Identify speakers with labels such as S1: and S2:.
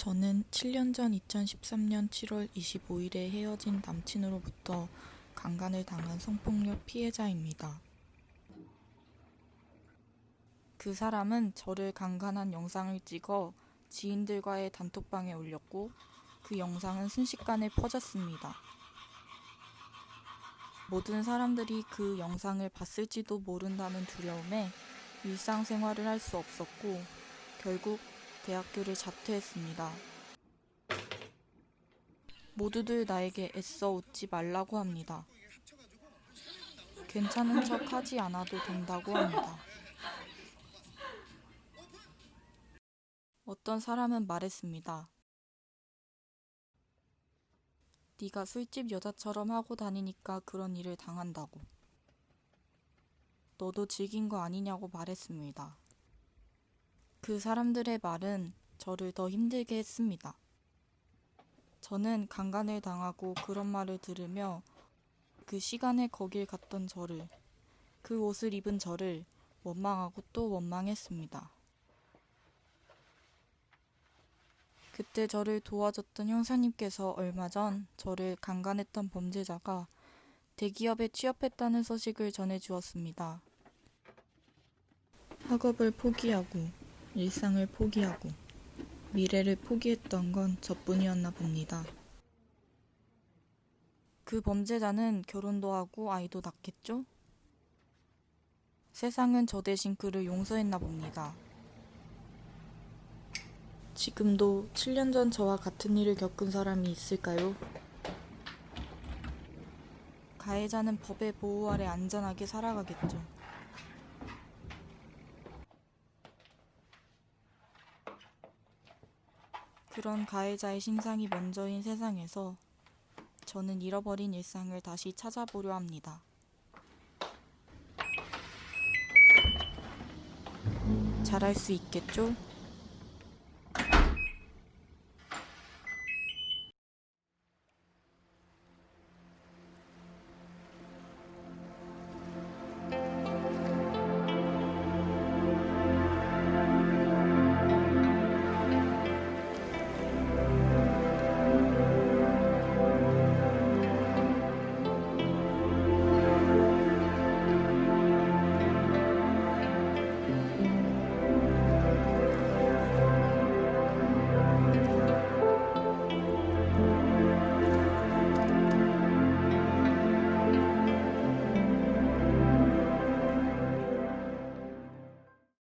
S1: 저는 7년 전 2013년 7월 25일에 헤어진 남친으로부터 강간을 당한 성폭력 피해자입니다. 그 사람은 저를 강간한 영상을 찍어 지인들과의 단톡방에 올렸고 그 영상은 순식간에 퍼졌습니다. 모든 사람들이 그 영상을 봤을지도 모른다는 두려움에 일상생활을 할 수 없었고 결국 대학교를 자퇴했습니다. 모두들 나에게 애써 웃지 말라고 합니다. 괜찮은 척 하지 않아도 된다고 합니다. 어떤 사람은 말했습니다. 네가 술집 여자처럼 하고 다니니까 그런 일을 당한다고. 너도 즐긴 거 아니냐고 말했습니다. 그 사람들의 말은 저를 더 힘들게 했습니다. 저는 강간을 당하고 그런 말을 들으며 그 시간에 거길 갔던 저를, 그 옷을 입은 저를 원망하고 또 원망했습니다. 그때 저를 도와줬던 형사님께서 얼마 전 저를 강간했던 범죄자가 대기업에 취업했다는 소식을 전해 주었습니다. 학업을 포기하고 일상을 포기하고 미래를 포기했던 건 저뿐이었나 봅니다. 그 범죄자는 결혼도 하고 아이도 낳겠죠? 세상은 저 대신 그를 용서했나 봅니다. 지금도 7년 전 저와 같은 일을 겪은 사람이 있을까요? 가해자는 법의 보호 아래 안전하게 살아가겠죠. 그런 가해자의 신상이 먼저인 세상에서 저는 잃어버린 일상을 다시 찾아보려 합니다. 잘할 수 있겠죠?